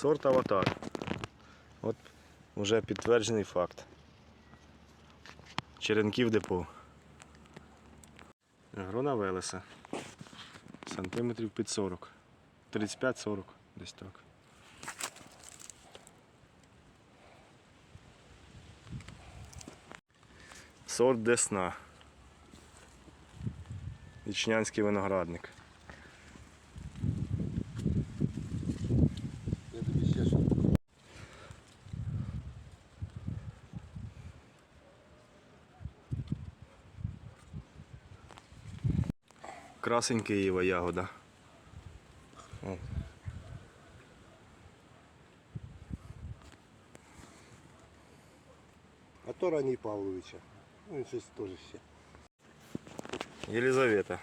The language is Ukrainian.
Сорт аватар. От вже підтверджений факт. Черенків депо. Грона Велеса. Сантиметрів під 40. 35-40, десь так. Сорт Десна. Ічнянський виноградник. Красень Києва ягода. О. А то раній Павловича. Ну, він щось теж ще. Єлизавета.